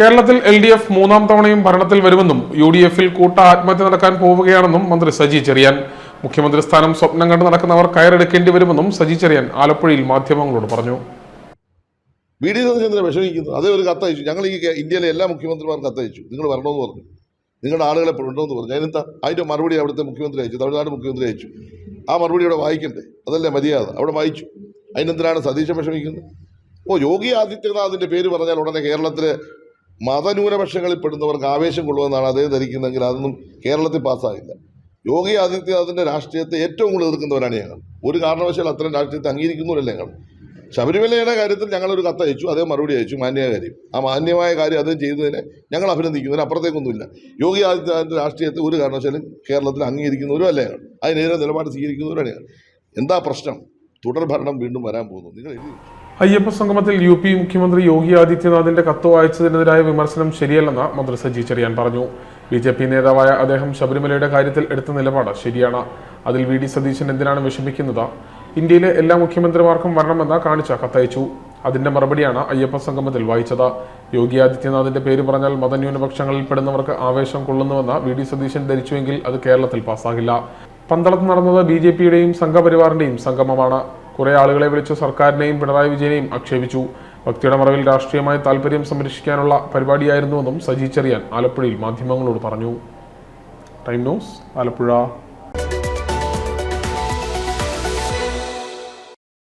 കേരളത്തിൽ L D F മൂന്നാം തവണയും ഭരണത്തിൽ വരുമെന്നും യു ഡി എഫിൽ കൂട്ട ആത്മഹത്യ നടക്കാൻ പോവുകയാണെന്നും മന്ത്രി സജി ചെറിയാൻ. മുഖ്യമന്ത്രി സ്ഥാനം സ്വപ്നം കണ്ട് നടക്കുന്നവർ കയറെടുക്കേണ്ടി വരുമെന്നും സജി ചെറിയാൻ ആലപ്പുഴയിൽ മാധ്യമങ്ങളോട് പറഞ്ഞു. വി ഡി സതീശന്ദ്രൻ വിഷമിക്കുന്നു. അതേ ഒരു കത്തയച്ചു ഞങ്ങൾ ഈ ഇന്ത്യയിലെ എല്ലാ മുഖ്യമന്ത്രിമാർക്കും കത്തയച്ചു നിങ്ങൾ വരണമെന്ന് പറഞ്ഞു. നിങ്ങളുടെ ആളുകളെ ഉണ്ടോന്ന് പറഞ്ഞു. അതിനെന്താ? അതിന്റെ മറുപടി അവിടുത്തെ മുഖ്യമന്ത്രി അയച്ചു. തമിഴ്നാട് മുഖ്യമന്ത്രി അയച്ചു. ആ മറുപടി അവിടെ വായിക്കണ്ടേ? അതല്ലേ മര്യാദ. അവിടെ വായിച്ചു. അതിനെന്തിനാണ് സതീശൻ വിഷമിക്കുന്നത്? ഓ യോഗി ആദിത്യനാഥിന്റെ പേര് പറഞ്ഞാൽ ഉടനെ കേരളത്തിലെ മതന്യൂനപക്ഷങ്ങളിൽ പെടുന്നവർക്ക് ആവേശം കൊള്ളുമെന്നാണ് അദ്ദേഹം ധരിക്കുന്നതെങ്കിൽ അതൊന്നും കേരളത്തിൽ പാസ്സാകില്ല യോഗി ആദിത്യനാഥിന്റെ രാഷ്ട്രീയത്തെ ഏറ്റവും കൂടുതൽ എതിർക്കുന്നവരാണ് ഞങ്ങൾ. ഒരു കാരണവശാൽ അത്തരം രാഷ്ട്രീയത്തെ അംഗീകരിക്കുന്നില്ല ഞങ്ങൾ. ശബരിമലയുടെ കാര്യത്തിൽ ഞങ്ങളൊരു കത്ത് അയച്ചു അതേ മറുപടി അയച്ചു മാന്യമായ കാര്യം. ആ മാന്യമായ കാര്യം അദ്ദേഹം ചെയ്തതിനെ ഞങ്ങൾ അഭിനന്ദിക്കുന്നതിന് അപ്പുറത്തേക്കൊന്നുമില്ല. യോഗി ആദിത്യനാഥിന്റെ രാഷ്ട്രീയത്തെ ഒരു കാരണവശാലും കേരളത്തിൽ അംഗീകരിക്കുന്നവരും അല്ല ഞങ്ങൾ. അതിനെതിരെ നിലപാട് സ്വീകരിക്കുന്നവരാണ് ഞങ്ങൾ. എന്താ പ്രശ്നം? തുടർഭരണം വീണ്ടും വരാൻ പോകുന്നു. നിങ്ങൾ എഴുതി. അയ്യപ്പ സംഗമത്തിൽ യു പി മുഖ്യമന്ത്രി യോഗി ആദിത്യനാഥിന്റെ കത്ത് വായിച്ചതിനെതിരായ വിമർശനം ശരിയല്ലെന്ന് മന്ത്രി സജി ചെറിയാൻ പറഞ്ഞു. ബി ജെ പി നേതാവായ അദ്ദേഹം ശബരിമലയുടെ കാര്യത്തിൽ എടുത്ത നിലപാട് ശരിയാണ്. അതിൽ വി ഡി സതീശൻ എന്തിനാണ് വിഷമിക്കുന്നത്? ഇന്ത്യയിലെ എല്ലാ മുഖ്യമന്ത്രിമാർക്കും വരണമെന്ന് കാണിച്ച കത്തയച്ചു. അതിന്റെ മറുപടിയാണ് അയ്യപ്പ സംഗമത്തിൽ വായിച്ചത്. യോഗി ആദിത്യനാഥിന്റെ പേര് പറഞ്ഞാൽ മതന്യൂനപക്ഷങ്ങളിൽ പെടുന്നവർക്ക് ആവേശം കൊള്ളുന്നുവെന്ന് വി ഡി സതീശൻ ധരിച്ചുവെങ്കിൽ അത് കേരളത്തിൽ പാസ്സാകില്ല. പന്തളത്ത് നടന്നത് ബി ജെ പിയുടെയും സംഘപരിവാറിന്റെയും സംഗമമാണ്. കുറെ ആളുകളെ വിളിച്ച് സർക്കാരിനെയും പിണറായി വിജയനെയും ആക്ഷേപിച്ചു. ഭക്തിയുടെ മറവിൽ രാഷ്ട്രീയമായ താല്പര്യം സംരക്ഷിക്കാനുള്ള പരിപാടിയായിരുന്നുവെന്നും സജി ചെറിയാൻ ആലപ്പുഴയിൽ മാധ്യമങ്ങളോട് പറഞ്ഞു. Time news Alappuzha.